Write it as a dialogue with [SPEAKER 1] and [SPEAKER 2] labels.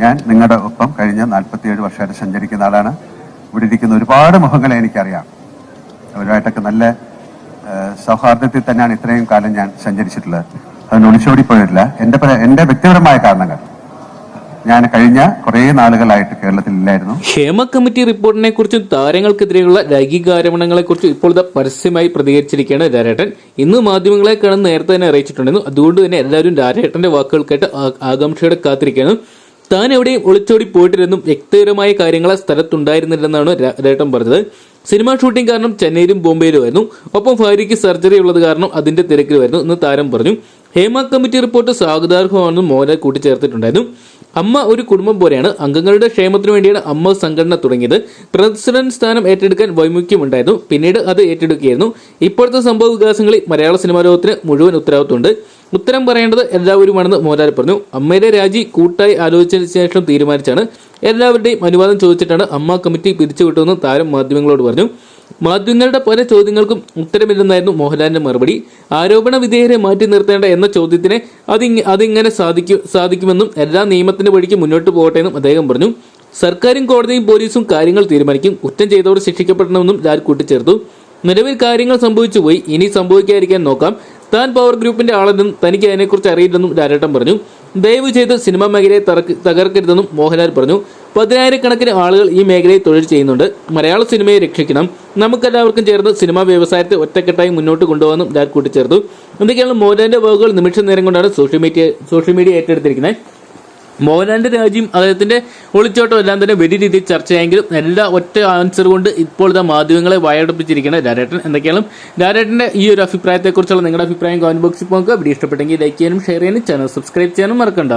[SPEAKER 1] ഞാൻ നിങ്ങളുടെ ഒപ്പം കഴിഞ്ഞ നാൽപ്പത്തിയേഴ് വർഷമായിട്ട് സഞ്ചരിക്കുന്ന ആളാണ്. ഇവിടെ ഇരിക്കുന്ന ഒരുപാട് മുഖങ്ങളെ എനിക്കറിയാം. അവരുമായിട്ടൊക്കെ നല്ല സൗഹാർദ്ദത്തിൽ തന്നെയാണ് ഇത്രയും കാലം ഞാൻ സഞ്ചരിച്ചിട്ടുള്ളത്. അതിന് ഒളിച്ചോടി പോയിട്ടില്ല എന്റെ എന്റെ വ്യക്തിപരമായ കാരണങ്ങൾ. ഞാൻ കഴിഞ്ഞ കുറേ നാളുകളായിട്ട് കേരളത്തിൽ ഇല്ലായിരുന്നു.
[SPEAKER 2] ക്ഷേമ കമ്മിറ്റി റിപ്പോർട്ടിനെ കുറിച്ചും താരങ്ങൾക്കെതിരെയുള്ള ലൈംഗിക ആരോപണങ്ങളെ കുറിച്ചും ഇപ്പോൾ പരസ്യമായി പ്രതികരിച്ചിരിക്കുകയാണ് രാരേട്ടൻ. ഇന്ന് മാധ്യമങ്ങളെ കാണുന്ന നേരത്തെ തന്നെ അറിയിച്ചിട്ടുണ്ടായിരുന്നു. അതുകൊണ്ട് തന്നെ എല്ലാവരും രാരേട്ടന്റെ വാക്കുകൾ കേട്ട് ആകാംക്ഷയോടെ കാത്തിരിക്കുകയാണ്. താൻ എവിടെയും ഒളിച്ചോടി പോയിട്ടില്ലെന്നും വ്യക്തിപരമായ കാര്യങ്ങൾ ആ സ്ഥലത്തുണ്ടായിരുന്നില്ലെന്നാണ് രേട്ടൻ പറഞ്ഞത്. സിനിമാ ഷൂട്ടിംഗ് കാരണം ചെന്നൈയിലും ബോംബെയിലും ആയിരുന്നു. ഒപ്പം ഭാര്യയ്ക്ക് സർജറി ഉള്ളത് കാരണം അതിന്റെ തിരക്കിലുമായിരുന്നു എന്ന് താരം പറഞ്ഞു. ഹേമ കമ്മിറ്റി റിപ്പോർട്ട് സ്വാഗതാർഹമാണെന്നും മോഹൻലാൽ കൂട്ടിച്ചേർത്തിട്ടുണ്ടായിരുന്നു. അമ്മ ഒരു കുടുംബം പോലെയാണ്. അംഗങ്ങളുടെ ക്ഷേമത്തിനു വേണ്ടിയാണ് അമ്മ സംഘടന തുടങ്ങിയത്. പ്രസിഡന്റ് സ്ഥാനം ഏറ്റെടുക്കാൻ വൈമുഖ്യമുണ്ടായിരുന്നു. പിന്നീട് അത് ഏറ്റെടുക്കുകയായിരുന്നു. ഇപ്പോഴത്തെ സംഭവ വികാസങ്ങളിൽ മലയാള സിനിമാ ലോകത്തിന് മുഴുവൻ ഉത്തരവാദിത്തമുണ്ട് ഉത്തരം പറയേണ്ടത് എല്ലാവരുമാണെന്ന് മോഹൻലാൽ പറഞ്ഞു. അമ്മയുടെ രാജി കൂട്ടായി ആലോചിച്ചതിന് ശേഷം തീരുമാനിച്ചാണ് എല്ലാവരുടെയും അനുവാദം ചോദിച്ചിട്ടാണ് അമ്മ കമ്മിറ്റി പിരിച്ചുവിട്ടതെന്ന് താരം മാധ്യമങ്ങളോട് പറഞ്ഞു. മാധ്യമങ്ങളുടെ പല ചോദ്യങ്ങൾക്കും ഉത്തരമില്ലെന്നായിരുന്നു മോഹൻലാലിന്റെ മറുപടി. ആരോപണ വിധേയരെ മാറ്റി നിർത്തേണ്ട എന്ന ചോദ്യത്തിന് അതിങ് അതിങ്ങനെ സാധിക്കും സാധിക്കുമെന്നും എല്ലാ നിയമത്തിന്റെ വഴിക്ക് മുന്നോട്ട് പോകട്ടെ എന്നും അദ്ദേഹം പറഞ്ഞു. സർക്കാരും കോടതിയും പോലീസും കാര്യങ്ങൾ തീരുമാനിക്കും. കുറ്റം ചെയ്തവർ ശിക്ഷിക്കപ്പെടണമെന്നും ലാൽ കൂട്ടിച്ചേർത്തു. നിലവിൽ കാര്യങ്ങൾ സംഭവിച്ചു പോയി ഇനി സംഭവിക്കാതിരിക്കാൻ നോക്കാം. താൻ പവർ ഗ്രൂപ്പിന്റെ ആളെന്നും തനിക്ക് അതിനെക്കുറിച്ച് അറിയില്ലെന്നും രാജേട്ടൻ പറഞ്ഞു. ദയവ് ചെയ്ത് സിനിമാ മേഖലയെ തകർക്കരുതെന്നും മോഹൻലാൽ പറഞ്ഞു. പതിനായിരക്കണക്കിന് ആളുകൾ ഈ മേഖലയിൽ തൊഴിൽ ചെയ്യുന്നുണ്ട്. മലയാള സിനിമയെ രക്ഷിക്കണം. നമുക്കെല്ലാവർക്കും ചേർന്ന് സിനിമാ വ്യവസായത്തെ ഒറ്റക്കെട്ടായി മുന്നോട്ട് കൊണ്ടുപോകാനും ഡാർ കൂട്ടിച്ചേർത്തു. എന്തൊക്കെയാണ് മോഹൻലാലിന്റെ വാക്കുകൾ നിമിഷ നേരം കൊണ്ടാണ് സോഷ്യൽ മീഡിയ സോഷ്യൽ മീഡിയ ഏറ്റെടുത്തിരിക്കുന്നത്. മോഹൻലാലിന്റെ രാജ്യം അദ്ദേഹത്തിന്റെ ഒളിച്ചോട്ടം എല്ലാം തന്നെ വലിയ രീതിയിൽ ചർച്ചയായെങ്കിലും എല്ലാ ഒറ്റ ആൻസർ കൊണ്ട് ഇപ്പോൾ ഇതാ മാധ്യമങ്ങളെ വയടപ്പിച്ചിരിക്കുന്ന രാരേട്ടൻ എന്തൊക്കെയാണ്? രാരേട്ടന്റെ ഈ ഒരു അഭിപ്രായത്തെക്കുറിച്ചുള്ള നിങ്ങളുടെ അഭിപ്രായം കമന്റ് ബോക്സിൽ പോകുക വീഡിയോ ഇഷ്ടപ്പെട്ടെങ്കിൽ ലൈക്ക് ചെയ്യാനും ഷെയർ ചെയ്യാനും ചാനൽ സബ്സ്ക്രൈബ് ചെയ്യാനും മറക്കണ്ട.